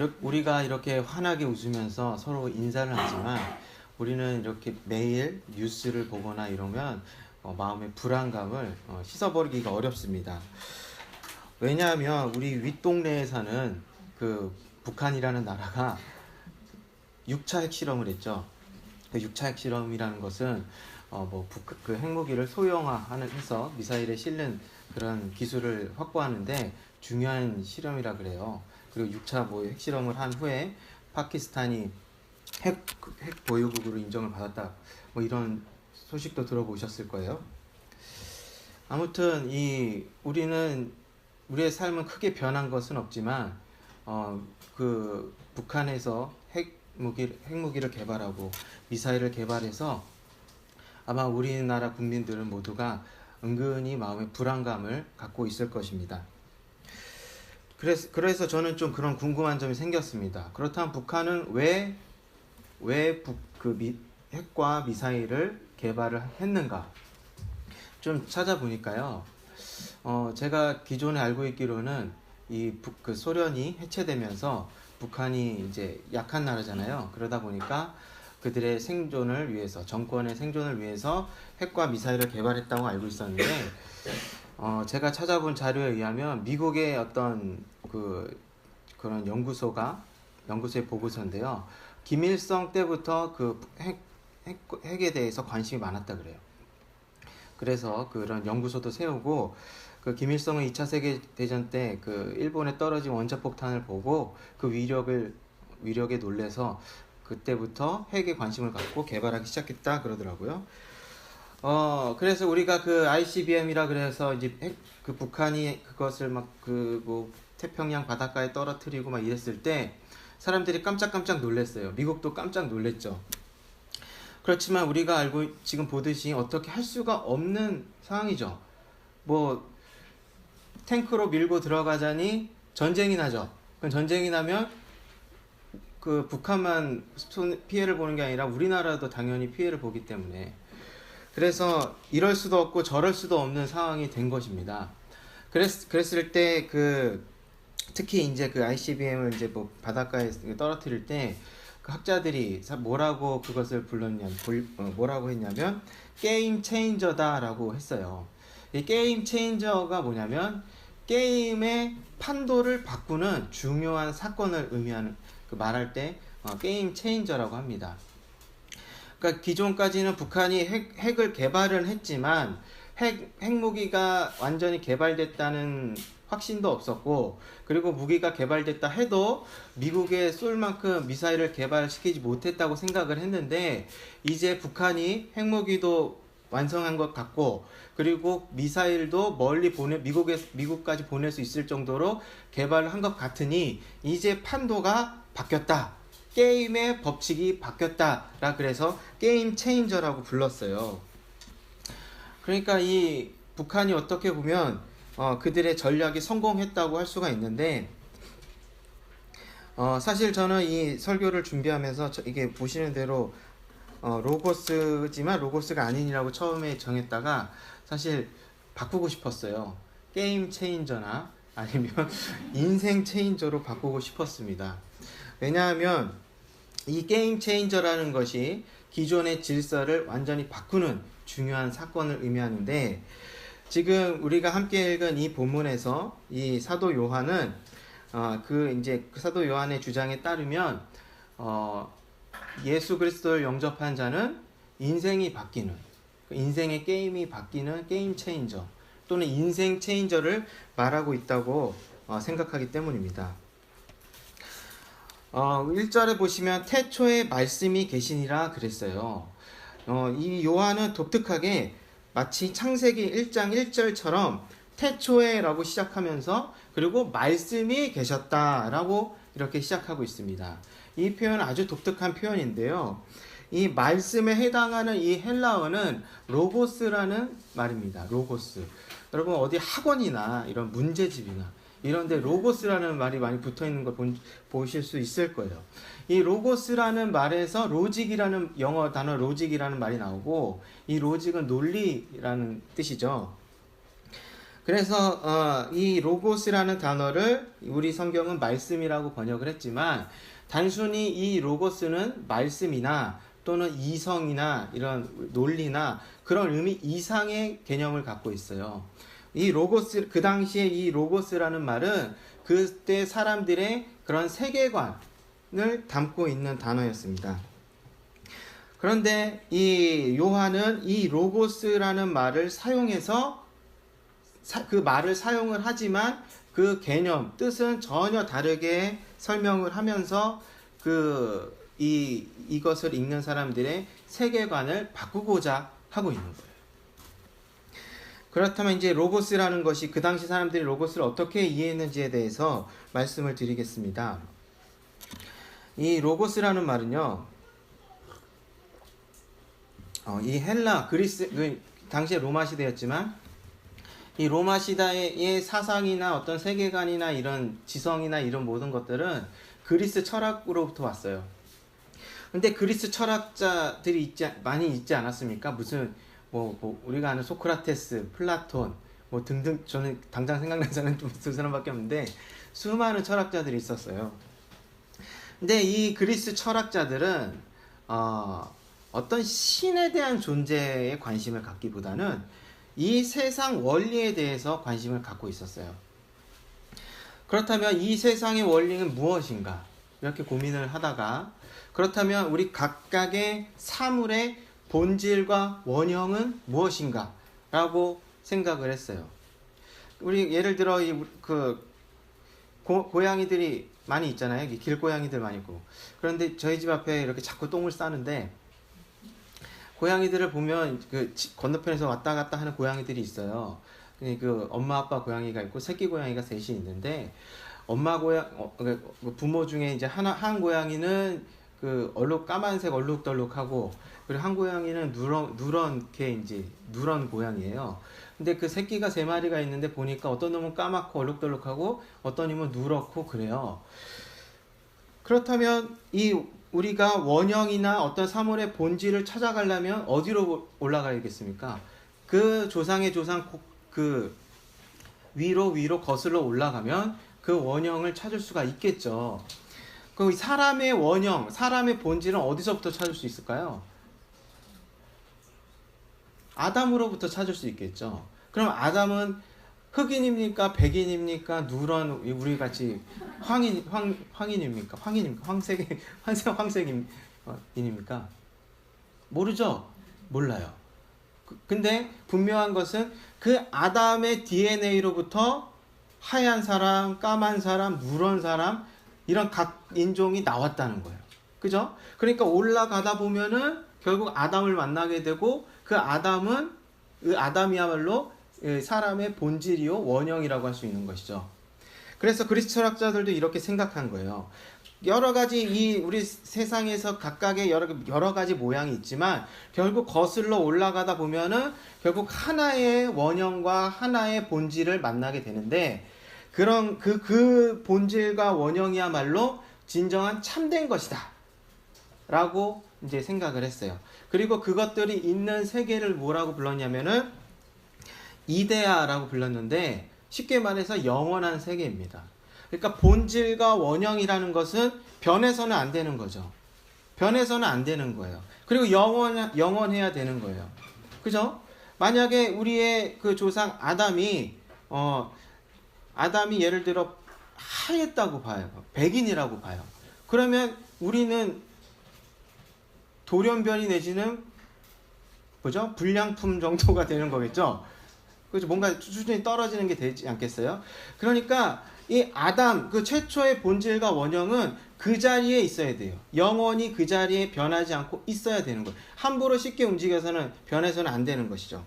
이렇게 우리가 이렇게 환하게 웃으면서 서로 인사를 하지만 우리는 이렇게 매일 뉴스를 보거나 이러면 어, 마음의 불안감을 어, 씻어버리기가 어렵습니다. 왜냐하면 우리 윗동네에 사는 그 북한이라는 나라가 6차 핵실험을 했죠. 그 6차 핵실험이라는 것은 어뭐그 핵무기를 소형화하는 해서 미사일에 실는 그런 기술을 확보하는데 중요한 실험이라 그래요. 그리고 6차 뭐 핵실험을 한 후에 파키스탄이 핵, 핵 보유국으로 인정을 받았다. 뭐 이런 소식도 들어보셨을 거예요. 아무튼 이 우리는 우리의 삶은 크게 변한 것은 없지만 어 그 북한에서 핵 무기 핵무기를 개발하고 미사일을 개발해서 아마 우리나라 국민들은 모두가 은근히 마음의 불안감을 갖고 있을 것입니다. 그래서, 그래서 저는 좀 그런 궁금한 점이 생겼습니다. 그렇다면 북한은 왜, 왜 북, 그 미, 핵과 미사일을 개발을 했는가? 좀 찾아보니까요. 어, 제가 기존에 알고 있기로는 이 북, 그 소련이 해체되면서 북한이 이제 약한 나라잖아요. 그러다 보니까 그들의 생존을 위해서 정권의 생존을 위해서 핵과 미사일을 개발했다고 알고 있었는데 어, 제가 찾아본 자료에 의하면 미국의 어떤 그 그런 연구소가 연구소의 보고서인데요. 김일성 때부터 그 핵, 핵, 핵에 대해서 관심이 많았다 그래요. 그래서 그런 연구소도 세우고 그 김일성은 2차 세계 대전 때 그 일본에 떨어진 원자 폭탄을 보고 그 위력을 위력에 놀래서 그때부터 핵에 관심을 갖고 개발하기 시작했다 그러더라고요. 어 그래서 우리가 그 ICBM이라 그래서 이제 핵, 그 북한이 그것을 막 그 뭐 태평양 바닷가에 떨어뜨리고 막 이랬을 때 사람들이 깜짝깜짝 놀랐어요. 미국도 깜짝 놀랐죠. 그렇지만 우리가 알고 지금 보듯이 어떻게 할 수가 없는 상황이죠. 뭐 탱크로 밀고 들어가자니 전쟁이 나죠. 그 전쟁이 나면 그 북한만 피해를 보는 게 아니라 우리나라도 당연히 피해를 보기 때문에 그래서 이럴 수도 없고 저럴 수도 없는 상황이 된 것입니다. 그랬, 그랬을 때 그 특히 이제 그 ICBM을 이제 뭐 바닷가에 떨어뜨릴 때 그 학자들이 뭐라고 그것을 불렀냐면 어, 뭐라고 했냐면 게임 체인저다라고 했어요. 이 게임 체인저가 뭐냐면 게임의 판도를 바꾸는 중요한 사건을 의미하는 그 말할 때 어, 게임 체인저라고 합니다. 그러니까 기존까지는 북한이 핵, 핵을 개발은 했지만 핵, 핵무기가 완전히 개발됐다는 확신도 없었고 그리고 무기가 개발됐다 해도 미국에 쏠 만큼 미사일을 개발시키지 못했다고 생각을 했는데 이제 북한이 핵무기도 완성한 것 같고 그리고 미사일도 멀리 보내 미국에 미국까지 보낼 수 있을 정도로 개발을 한 것 같으니 이제 판도가 바뀌었다. 게임의 법칙이 바뀌었다라 그래서 게임 체인저라고 불렀어요. 그러니까 이 북한이 어떻게 보면 어, 그들의 전략이 성공했다고 할 수가 있는데 어, 사실 저는 이 설교를 준비하면서 이게 보시는 대로 어, 로고스지만 로고스가 아닌이라고 처음에 정했다가 사실 바꾸고 싶었어요. 게임 체인저나 아니면 인생 체인저로 바꾸고 싶었습니다. 왜냐하면 이 게임 체인저라는 것이 기존의 질서를 완전히 바꾸는 중요한 사건을 의미하는데 지금 우리가 함께 읽은 이 본문에서 이 사도 요한은 어, 그 이제 그 사도 요한의 주장에 따르면 어, 예수 그리스도를 영접한 자는 인생이 바뀌는 그 인생의 게임이 바뀌는 게임 체인저 또는 인생 체인저를 말하고 있다고 어, 생각하기 때문입니다. 어, 1절에 보시면 태초에 말씀이 계시니라 그랬어요. 어, 이 요한은 독특하게 마치 창세기 1장 1절처럼 태초에라고 시작하면서 그리고 말씀이 계셨다라고 이렇게 시작하고 있습니다. 이 표현은 아주 독특한 표현인데요. 이 말씀에 해당하는 이 헬라어는 로고스라는 말입니다. 로고스. 여러분 어디 학원이나 이런 문제집이나 이런데 로고스라는 말이 많이 붙어 있는 걸 보실 수 있을 거예요. 이 로고스라는 말에서 로직이라는 영어 단어 로직이라는 말이 나오고 이 로직은 논리라는 뜻이죠. 그래서 어, 이 로고스라는 단어를 우리 성경은 말씀이라고 번역을 했지만 단순히 이 로고스는 말씀이나 또는 이성이나 이런 논리나 그런 의미 이상의 개념을 갖고 있어요. 이 로고스 그 당시에 이 로고스라는 말은 그때 사람들의 그런 세계관을 담고 있는 단어였습니다. 그런데 이 요한은 이 로고스라는 말을 사용해서 사, 그 말을 사용을 하지만 그 개념 뜻은 전혀 다르게 설명을 하면서 그 이 이것을 읽는 사람들의 세계관을 바꾸고자 하고 있는 거예요. 그렇다면 이제 로고스라는 것이 그 당시 사람들이 로고스를 어떻게 이해했는지에 대해서 말씀을 드리겠습니다. 이 로고스라는 말은요, 어, 이 헬라 그리스 그 당시에 로마 시대였지만 이 로마 시대의 사상이나 어떤 세계관이나 이런 지성이나 이런 모든 것들은 그리스 철학으로부터 왔어요. 근데 그리스 철학자들이 있지 많이 있지 않았습니까? 무슨 뭐, 뭐 우리가 아는 소크라테스, 플라톤 뭐 등등 저는 당장 생각나는 두 사람밖에 없는데 수많은 철학자들이 있었어요. 근데 이 그리스 철학자들은 어, 어떤 신에 대한 존재에 관심을 갖기보다는 이 세상 원리에 대해서 관심을 갖고 있었어요. 그렇다면 이 세상의 원리는 무엇인가? 이렇게 고민을 하다가 그렇다면 우리 각각의 사물의 본질과 원형은 무엇인가? 라고 생각을 했어요. 우리 예를 들어 이그 고양이들이 많이 있잖아요. 길고양이들 많이 있고. 그런데 저희 집 앞에 이렇게 자꾸 똥을 싸는데 고양이들을 보면 그 건너편에서 왔다 갔다 하는 고양이들이 있어요. 그 엄마 아빠 고양이가 있고 새끼 고양이가 셋이 있는데 엄마 고양 어, 그 부모 중에 이제 하나 한 고양이는 그 얼룩 까만색 얼룩덜룩하고 그리고 한 고양이는 누런 누런게 이제 누런 고양이에요. 근데 그 새끼가 세 마리가 있는데 보니까 어떤 놈은 까맣고 얼룩덜룩하고 어떤 놈은 누렇고 그래요. 그렇다면 이 우리가 원형이나 어떤 사물의 본질을 찾아가려면 어디로 올라가야겠습니까? 그 조상의 조상 그 위로 위로 거슬러 올라가면 그 원형을 찾을 수가 있겠죠. 그 사람의 원형, 사람의 본질은 어디서부터 찾을 수 있을까요? 아담으로부터 찾을 수 있겠죠. 그럼 아담은 흑인입니까? 백인입니까? 누런 우리 같이 황인 황 황인입니까? 황인입니까? 황색 황색 황색인입니까? 모르죠. 몰라요. 그, 근데 분명한 것은 그 아담의 DNA로부터 하얀 사람, 까만 사람, 누런 사람 이런 각 인종이 나왔다는 거예요. 그죠? 그러니까 올라가다 보면은 결국 아담을 만나게 되고 그 아담은 그 아담이야말로 예, 사람의 본질이요 원형이라고 할 수 있는 것이죠. 그래서 그리스 철학자들도 이렇게 생각한 거예요. 여러 가지 이 우리 세상에서 각각의 여러 여러 가지 모양이 있지만 결국 거슬러 올라가다 보면은 결국 하나의 원형과 하나의 본질을 만나게 되는데 그런 그그 그 본질과 원형이야말로 진정한 참된 것이다. 라고 이제 생각을 했어요. 그리고 그것들이 있는 세계를 뭐라고 불렀냐면은 이데아라고 불렀는데 쉽게 말해서 영원한 세계입니다. 그러니까 본질과 원형이라는 것은 변해서는 안 되는 거죠. 변해서는 안 되는 거예요. 그리고 영원 영원해야 되는 거예요. 그죠? 만약에 우리의 그 조상 아담이 어 아담이 예를 들어 하였다고 봐요. 백인이라고 봐요. 그러면 우리는 돌연변이 내지는 뭐죠? 불량품 정도가 되는 거겠죠. 그죠? 뭔가 수준이 떨어지는 게 되지 않겠어요? 그러니까 이 아담 그 최초의 본질과 원형은 그 자리에 있어야 돼요. 영원히 그 자리에 변하지 않고 있어야 되는 거예요. 함부로 쉽게 움직여서는 변해서는 안 되는 것이죠.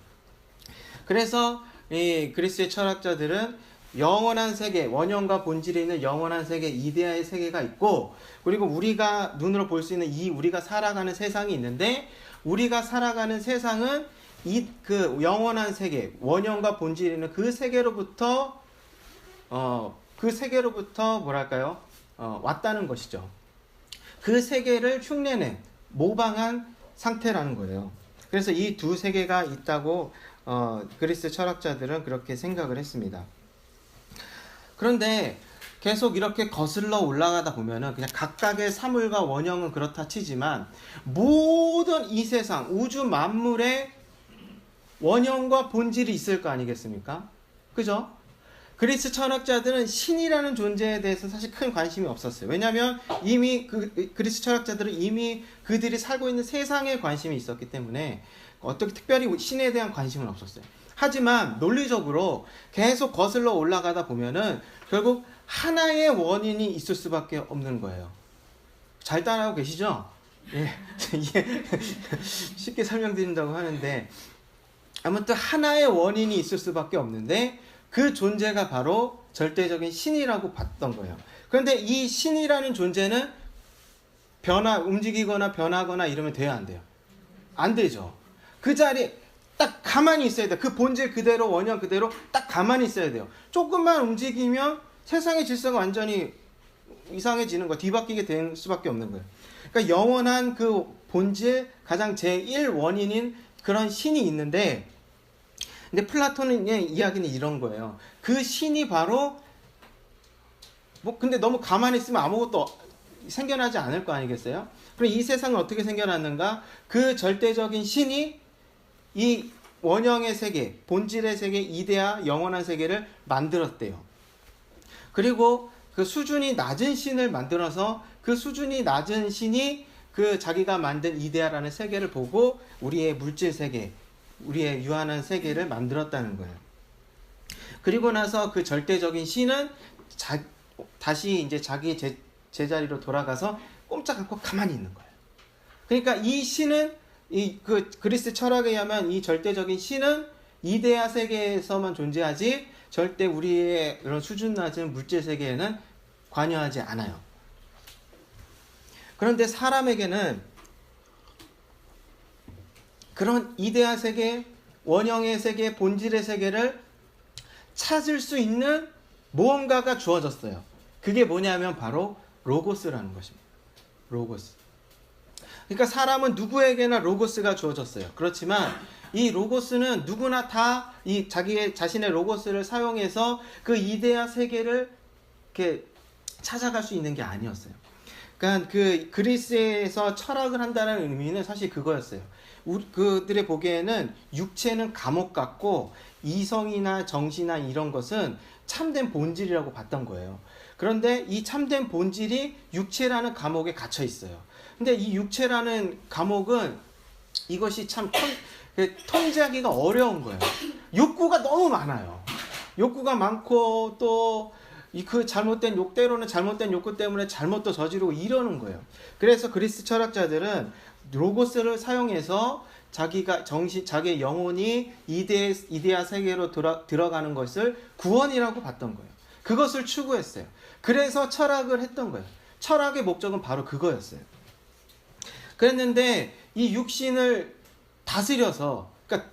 그래서 이 그리스의 철학자들은 영원한 세계, 원형과 본질에 있는 영원한 세계, 이데아의 세계가 있고, 그리고 우리가 눈으로 볼 수 있는 이 우리가 살아가는 세상이 있는데, 우리가 살아가는 세상은 이 그 영원한 세계, 원형과 본질에 있는 그 세계로부터, 어, 그 세계로부터 뭐랄까요? 어, 왔다는 것이죠. 그 세계를 흉내낸, 모방한 상태라는 거예요. 그래서 이 두 세계가 있다고 어, 그리스 철학자들은 그렇게 생각을 했습니다. 그런데 계속 이렇게 거슬러 올라가다 보면은 그냥 각각의 사물과 원형은 그렇다 치지만 모든 이 세상 우주 만물의 원형과 본질이 있을 거 아니겠습니까? 그죠? 그리스 철학자들은 신이라는 존재에 대해서 사실 큰 관심이 없었어요. 왜냐하면 이미 그 그리스 철학자들은 이미 그들이 살고 있는 세상에 관심이 있었기 때문에 어떻게 특별히 신에 대한 관심은 없었어요. 하지만 논리적으로 계속 거슬러 올라가다 보면은 결국 하나의 원인이 있을 수밖에 없는 거예요. 잘 따라하고 계시죠? 예, 쉽게 설명드린다고 하는데 아무튼 하나의 원인이 있을 수밖에 없는데 그 존재가 바로 절대적인 신이라고 봤던 거예요. 그런데 이 신이라는 존재는 변화, 움직이거나 변하거나 이러면 돼야 안 돼요? 안 되죠. 그 자리에 딱 가만히 있어야 돼요. 그 본질 그대로, 원형 그대로 딱 가만히 있어야 돼요. 조금만 움직이면 세상의 질서가 완전히 이상해지는 거, 뒤바뀌게 될 수밖에 없는 거예요. 그러니까 영원한 그 본질, 가장 제1 원인인 그런 신이 있는데, 근데 플라톤의 이야기는 이런 거예요. 그 신이 바로 뭐 근데 너무 가만히 있으면 아무것도 생겨나지 않을 거 아니겠어요? 그럼 이 세상은 어떻게 생겨났는가? 그 절대적인 신이 이 원형의 세계, 본질의 세계, 이데아, 영원한 세계를 만들었대요. 그리고 그 수준이 낮은 신을 만들어서 그 수준이 낮은 신이 그 자기가 만든 이데아라는 세계를 보고 우리의 물질 세계, 우리의 유한한 세계를 만들었다는 거예요. 그리고 나서 그 절대적인 신은 자, 다시 이제 자기 제, 제자리로 돌아가서 꼼짝 않고 가만히 있는 거예요. 그러니까 이 신은 이 그 그리스 철학에 의하면 이 절대적인 신은 이데아 세계에서만 존재하지 절대 우리의 이런 수준 낮은 물질 세계에는 관여하지 않아요. 그런데 사람에게는 그런 이데아 세계, 원형의 세계, 본질의 세계를 찾을 수 있는 무언가가 주어졌어요. 그게 뭐냐면 바로 로고스라는 것입니다. 로고스. 그러니까 사람은 누구에게나 로고스가 주어졌어요. 그렇지만 이 로고스는 누구나 다 이 자기의 자신의 로고스를 사용해서 그 이데아 세계를 이렇게 찾아갈 수 있는 게 아니었어요. 그러니까 그 그리스에서 철학을 한다는 의미는 사실 그거였어요. 그들의 보기에는 육체는 감옥 같고 이성이나 정신이나 이런 것은 참된 본질이라고 봤던 거예요. 그런데 이 참된 본질이 육체라는 감옥에 갇혀 있어요. 근데 이 육체라는 감옥은 이것이 참 통, 그 통제하기가 어려운 거예요. 욕구가 너무 많아요. 욕구가 많고 또 이 그 잘못된 욕 때로는 잘못된 욕구 때문에 잘못도 저지르고 이러는 거예요. 그래서 그리스 철학자들은 로고스를 사용해서 자기가 정신 자기의 영혼이 이데 이데아 세계로 들어, 들어가는 것을 구원이라고 봤던 거예요. 그것을 추구했어요. 그래서 철학을 했던 거예요. 철학의 목적은 바로 그거였어요. 그랬는데 이 육신을 다스려서 그러니까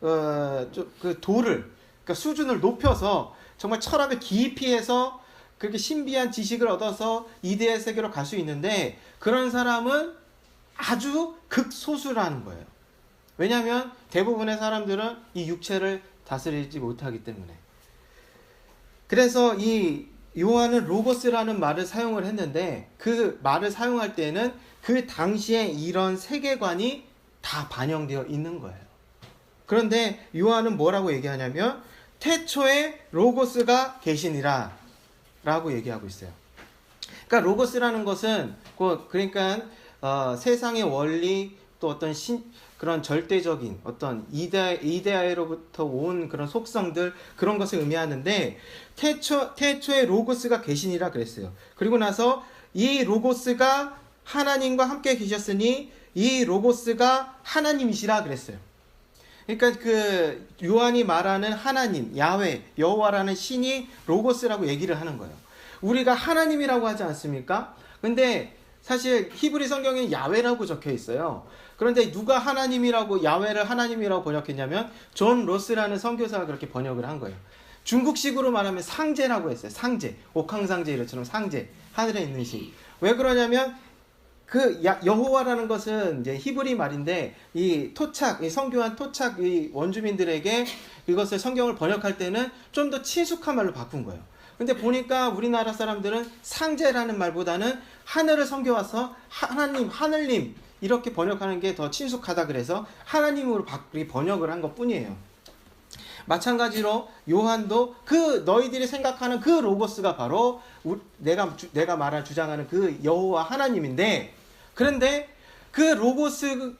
어, 그 도를 그러니까 수준을 높여서 정말 철학을 깊이 해서 그렇게 신비한 지식을 얻어서 이데아 세계로 갈 수 있는데 그런 사람은 아주 극소수라는 거예요. 왜냐하면 대부분의 사람들은 이 육체를 다스리지 못하기 때문에. 그래서 이 요한은 로고스라는 말을 사용을 했는데 그 말을 사용할 때는 그 당시에 이런 세계관이 다 반영되어 있는 거예요. 그런데 요한은 뭐라고 얘기하냐면 태초에 로고스가 계시니라 라고 얘기하고 있어요. 그러니까 로고스라는 것은 그러니까 어, 세상의 원리 또 어떤 신, 그런 절대적인 어떤 이데, 이데아로부터 온 그런 속성들 그런 것을 의미하는데 태초, 태초에 로고스가 계시니라 그랬어요. 그리고 나서 이 로고스가 하나님과 함께 계셨으니 이 로고스가 하나님이시라 그랬어요. 그러니까 그 요한이 말하는 하나님, 야훼, 여호와라는 신이 로고스라고 얘기를 하는 거예요. 우리가 하나님이라고 하지 않습니까? 근데 사실 히브리 성경에 야훼라고 적혀 있어요. 그런데 누가 하나님이라고 야훼를 하나님이라고 번역했냐면 존 로스라는 선교사가 그렇게 번역을 한 거예요. 중국식으로 말하면 상제라고 했어요. 상제, 옥황상제 이처럼 상제, 하늘에 있는 신. 왜 그러냐면 그 야- 여호와라는 것은 이제 히브리 말인데 이 토착, 이 성교한 토착 이 원주민들에게 이것을 성경을 번역할 때는 좀 더 친숙한 말로 바꾼 거예요. 근데 보니까 우리나라 사람들은 상제라는 말보다는 하늘을 섬겨와서 하나님, 하늘님 이렇게 번역하는 게 더 친숙하다 그래서 하나님으로 바- 번역을 한 것 뿐이에요. 마찬가지로 요한도 그 너희들이 생각하는 그 로고스가 바로 우- 내가 주- 내가 말한 주장하는 그 여호와 하나님인데 그런데 그 로고스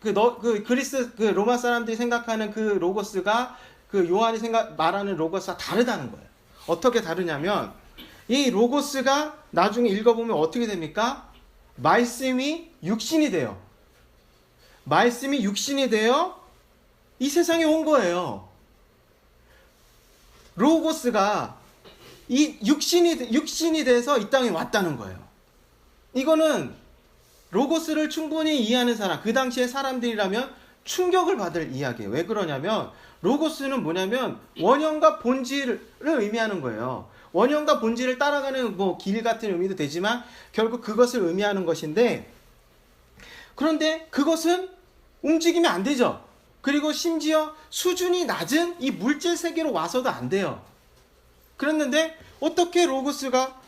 그 너 그 그리스 그 로마 사람들이 생각하는 그 로고스가 그 요한이 생각 말하는 로고스와 다르다는 거예요. 어떻게 다르냐면 이 로고스가 나중에 읽어보면 어떻게 됩니까? 말씀이 육신이 돼요. 말씀이 육신이 되어 이 세상에 온 거예요. 로고스가 이 육신이 육신이 돼서 이 땅에 왔다는 거예요. 이거는 로고스를 충분히 이해하는 사람, 그 당시의 사람들이라면 충격을 받을 이야기예요. 왜 그러냐면 로고스는 뭐냐면 원형과 본질을 의미하는 거예요. 원형과 본질을 따라가는 뭐 길 같은 의미도 되지만 결국 그것을 의미하는 것인데 그런데 그것은 움직이면 안 되죠. 그리고 심지어 수준이 낮은 이 물질 세계로 와서도 안 돼요. 그랬는데 어떻게 로고스가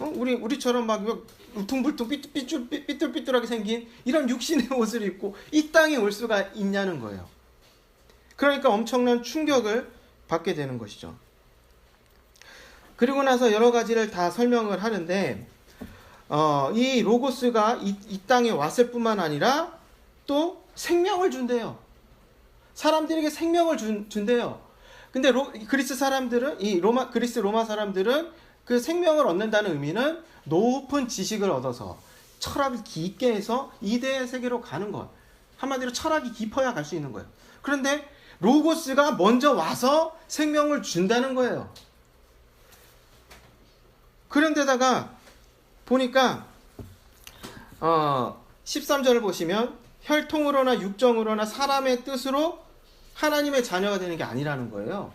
어? 우리 우리처럼 막 울퉁불퉁 삐뚤, 삐뚤, 삐뚤삐뚤하게 생긴 이런 육신의 옷을 입고 이 땅에 올 수가 있냐는 거예요. 그러니까 엄청난 충격을 받게 되는 것이죠. 그리고 나서 여러 가지를 다 설명을 하는데 어, 이 로고스가 이, 이 땅에 왔을 뿐만 아니라 또 생명을 준대요. 사람들에게 생명을 준, 준대요. 근데 로, 그리스 사람들은 이 로마 그리스 로마 사람들은 그 생명을 얻는다는 의미는 높은 지식을 얻어서 철학을 깊게 해서 이대의 세계로 가는 것. 한마디로 철학이 깊어야 갈 수 있는 거예요. 그런데 로고스가 먼저 와서 생명을 준다는 거예요. 그런데다가 보니까 어 13절을 보시면 혈통으로나 육정으로나 사람의 뜻으로 하나님의 자녀가 되는 게 아니라는 거예요.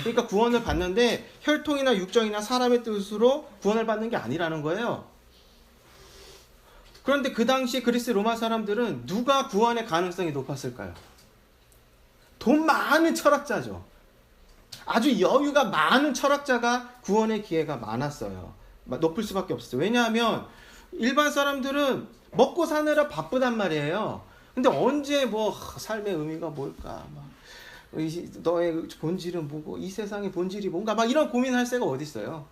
그러니까 구원을 받는데 혈통이나 육정이나 사람의 뜻으로 구원을 받는 게 아니라는 거예요. 그런데 그 당시 그리스 로마 사람들은 누가 구원의 가능성이 높았을까요? 돈 많은 철학자죠. 아주 여유가 많은 철학자가 구원의 기회가 많았어요. 높을 수밖에 없었어요. 왜냐하면 일반 사람들은 먹고 사느라 바쁘단 말이에요. 근데 언제 뭐 삶의 의미가 뭘까? 막 너의 본질은 뭐고 이 세상의 본질이 뭔가 막 이런 고민할 새가 어디 있어요.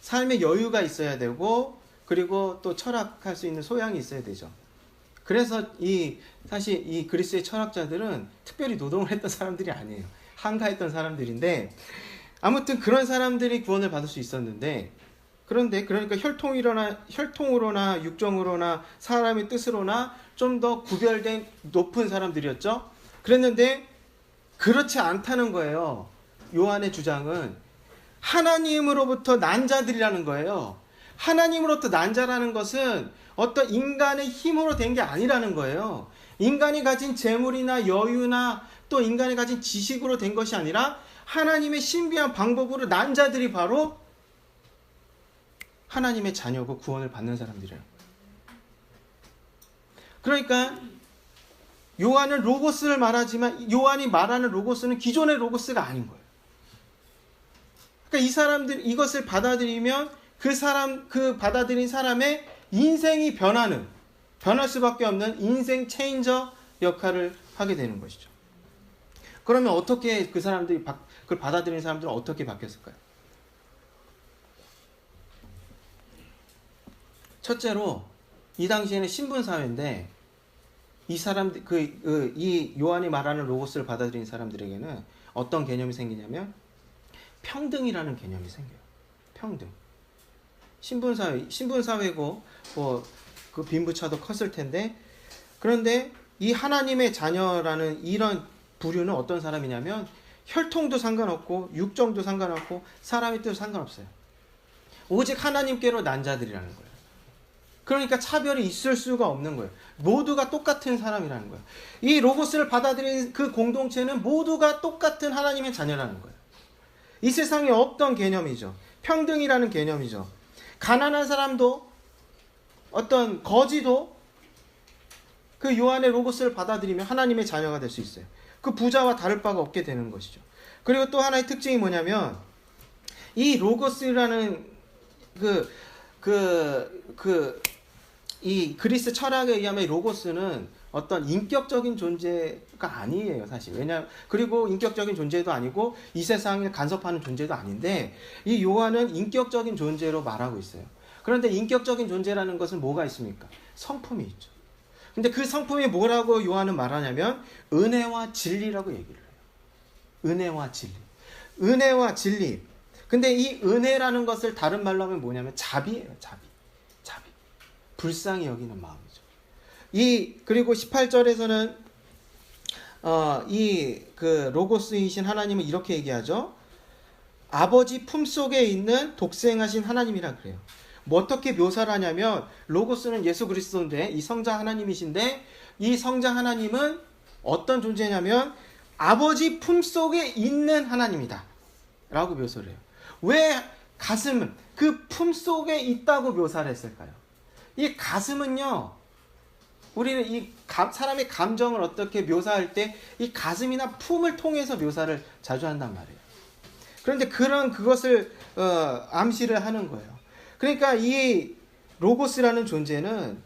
삶의 여유가 있어야 되고 그리고 또 철학할 수 있는 소양이 있어야 되죠. 그래서 이 사실 이 그리스의 철학자들은 특별히 노동을 했던 사람들이 아니에요. 한가했던 사람들인데 아무튼 그런 사람들이 구원을 받을 수 있었는데 그런데 그러니까 혈통이로나 혈통으로나 육정으로나 사람의 뜻으로나 좀 더 구별된 높은 사람들이었죠. 그랬는데 그렇지 않다는 거예요. 요한의 주장은 하나님으로부터 난 자들이라는 거예요. 하나님으로부터 난 자라는 것은 어떤 인간의 힘으로 된 게 아니라는 거예요. 인간이 가진 재물이나 여유나 또 인간이 가진 지식으로 된 것이 아니라 하나님의 신비한 방법으로 난 자들이 바로 하나님의 자녀고 구원을 받는 사람들이에요. 그러니까 요한은 로고스를 말하지만 요한이 말하는 로고스는 기존의 로고스가 아닌 거예요. 그러니까 이 사람들 이것을 받아들이면 그 사람 그 받아들인 사람의 인생이 변하는 변할 수밖에 없는 인생 체인저 역할을 하게 되는 것이죠. 그러면 어떻게 그 사람들이 그걸 받아들인 사람들은 어떻게 바뀌었을까요? 첫째로 이 당시에는 신분 사회인데 이 사람들 그이 그, 요한이 말하는 로고스를 받아들인 사람들에게는 어떤 개념이 생기냐면 평등이라는 개념이 생겨요. 평등. 신분 사회 신분 사회고 뭐그 빈부차도 컸을 텐데 그런데 이 하나님의 자녀라는 이런 부류는 어떤 사람이냐면 혈통도 상관없고 육정도 상관없고 사람의 뜻도 상관없어요. 오직 하나님께로 난 자들이라는 거예요. 그러니까 차별이 있을 수가 없는 거예요. 모두가 똑같은 사람이라는 거예요. 이 로고스를 받아들인 그 공동체는 모두가 똑같은 하나님의 자녀라는 거예요. 이 세상에 없던 개념이죠. 평등이라는 개념이죠. 가난한 사람도 어떤 거지도 그 요한의 로고스를 받아들이면 하나님의 자녀가 될 수 있어요. 그 부자와 다를 바가 없게 되는 것이죠. 그리고 또 하나의 특징이 뭐냐면 이 로고스라는 그 그 그 이 그리스 철학에 의하면 이 로고스는 어떤 인격적인 존재가 아니에요, 사실. 왜냐 그리고 인격적인 존재도 아니고 이 세상을 간섭하는 존재도 아닌데 이 요한은 인격적인 존재로 말하고 있어요. 그런데 인격적인 존재라는 것은 뭐가 있습니까? 성품이 있죠. 근데 그 성품이 뭐라고 요한은 말하냐면 은혜와 진리라고 얘기를 해요. 은혜와 진리. 은혜와 진리. 근데 이 은혜라는 것을 다른 말로 하면 뭐냐면 자비예요, 자비. 자비. 불쌍히 여기는 마음이죠. 이 그리고 18절에서는 어, 이 그 로고스이신 하나님은 이렇게 얘기하죠. 아버지 품 속에 있는 독생하신 하나님이라 그래요. 뭐 어떻게 묘사를 하냐면 로고스는 예수 그리스도인데 이 성자 하나님이신데 이 성자 하나님은 어떤 존재냐면 아버지 품속에 있는 하나님이다. 라고 묘사를 해요. 왜 가슴은 그 품속에 있다고 묘사를 했을까요? 이 가슴은요. 우리는 이 감, 사람의 감정을 어떻게 묘사할 때 이 가슴이나 품을 통해서 묘사를 자주 한단 말이에요. 그런데 그런 그것을 어, 암시를 하는 거예요. 그러니까 이 로고스라는 존재는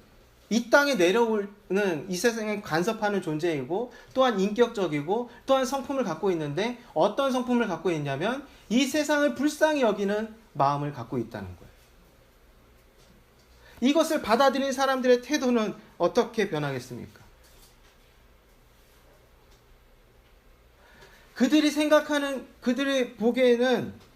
이 땅에 내려오는 이 세상에 간섭하는 존재이고 또한 인격적이고 또한 성품을 갖고 있는데 어떤 성품을 갖고 있냐면 이 세상을 불쌍히 여기는 마음을 갖고 있다는 거예요. 이것을 받아들인 사람들의 태도는 어떻게 변하겠습니까? 그들이 생각하는 그들이 보기에는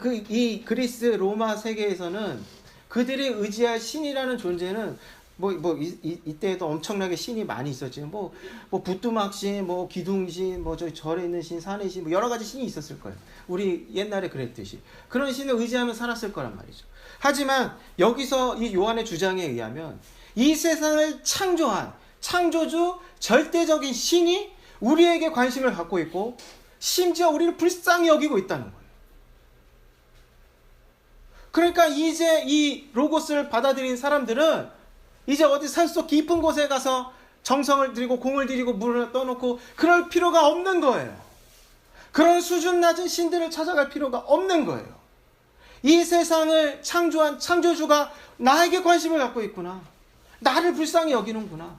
그 이 그리스 로마 세계에서는 그들이 의지할 신이라는 존재는 뭐 뭐 이때에도 엄청나게 신이 많이 있었지만 뭐뭐 뭐 부뚜막 신, 뭐 기둥 신, 뭐 저기 절에 있는 신, 산의 신, 뭐 여러 가지 신이 있었을 거예요. 우리 옛날에 그랬듯이 그런 신을 의지하며 살았을 거란 말이죠. 하지만 여기서 이 요한의 주장에 의하면 이 세상을 창조한 창조주 절대적인 신이 우리에게 관심을 갖고 있고 심지어 우리를 불쌍히 여기고 있다는 거예요. 그러니까 이제 이 로고스를 받아들인 사람들은 이제 어디 산속 깊은 곳에 가서 정성을 들이고 공을 들이고 물을 떠놓고 그럴 필요가 없는 거예요. 그런 수준 낮은 신들을 찾아갈 필요가 없는 거예요. 이 세상을 창조한 창조주가 나에게 관심을 갖고 있구나. 나를 불쌍히 여기는구나.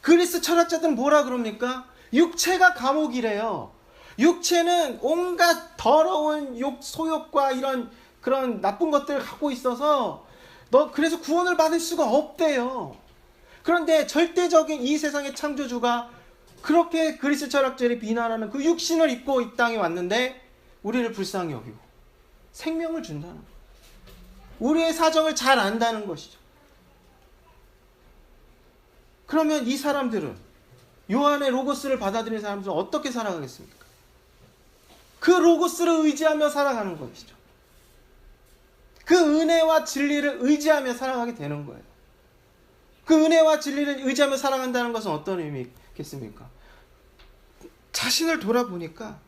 그리스 철학자들은 뭐라 그럽니까? 육체가 감옥이래요. 육체는 온갖 더러운 욕, 소욕과 이런 그런 나쁜 것들을 갖고 있어서 너 그래서 구원을 받을 수가 없대요. 그런데 절대적인 이 세상의 창조주가 그렇게 그리스 철학자들이 비난하는 그 육신을 입고 이 땅에 왔는데 우리를 불쌍히 여기고 생명을 준다는. 우리의 사정을 잘 안다는 것이죠. 그러면 이 사람들은 요한의 로고스를 받아들인 사람들은 어떻게 살아가겠습니까? 그 로고스를 의지하며 살아가는 것이죠. 그 은혜와 진리를 의지하며 살아가게 되는 거예요. 그 은혜와 진리를 의지하며 살아간다는 것은 어떤 의미겠습니까? 자신을 돌아보니까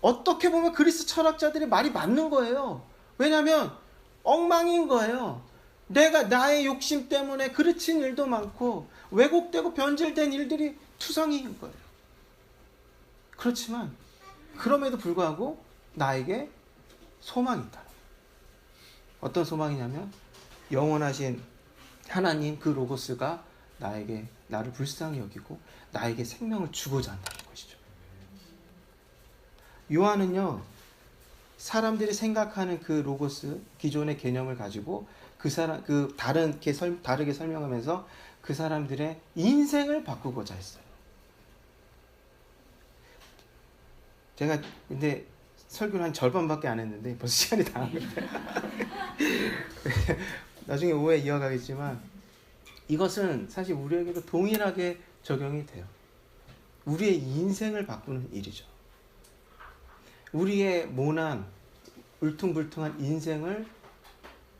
어떻게 보면 그리스 철학자들의 말이 맞는 거예요. 왜냐하면 엉망인 거예요. 내가 나의 욕심 때문에 그르친 일도 많고 왜곡되고 변질된 일들이 투성이인 거예요. 그렇지만 그럼에도 불구하고 나에게 소망이 있다. 어떤 소망이냐면 영원하신 하나님 그 로고스가 나에게 나를 불쌍히 여기고 나에게 생명을 주고자 한다는 것이죠. 요한은요 사람들이 생각하는 그 로고스 기존의 개념을 가지고 그 사람 그 다른 게 설, 다르게 설명하면서 그 사람들의 인생을 바꾸고자 했어요. 제가 근데 설교를 한 절반밖에 안 했는데 벌써 시간이 다 간 거예요. 나중에 오해 이어가겠지만 이것은 사실 우리에게도 동일하게 적용이 돼요. 우리의 인생을 바꾸는 일이죠. 우리의 모난, 울퉁불퉁한 인생을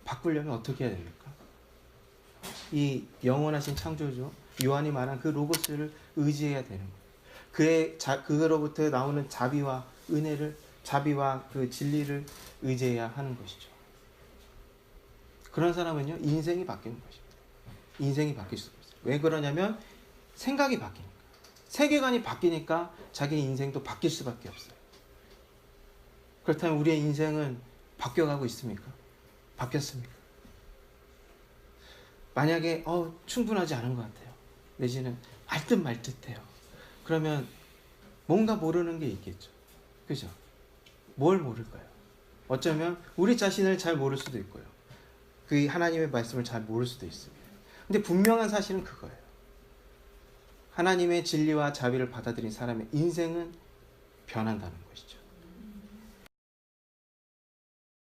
바꾸려면 어떻게 해야 됩니까? 이 영원하신 창조주 요한이 말한 그 로고스를 의지해야 되는 거예요. 그의 자, 그로부터 나오는 자비와 은혜를 자비와 그 진리를 의지해야 하는 것이죠. 그런 사람은요 인생이 바뀌는 것입니다. 인생이 바뀔 수가 있어요. 왜 그러냐면 생각이 바뀌니까 세계관이 바뀌니까 자기 인생도 바뀔 수밖에 없어요. 그렇다면 우리의 인생은 바뀌어가고 있습니까? 바뀌었습니까? 만약에 어, 충분하지 않은 것 같아요. 내지는 말듯 말듯해요. 그러면 뭔가 모르는 게 있겠죠. 그죠? 뭘 모를까요? 어쩌면 우리 자신을 잘 모를 수도 있고요. 그 하나님의 말씀을 잘 모를 수도 있습니다. 근데 분명한 사실은 그거예요. 하나님의 진리와 자비를 받아들인 사람의 인생은 변한다는 것이죠.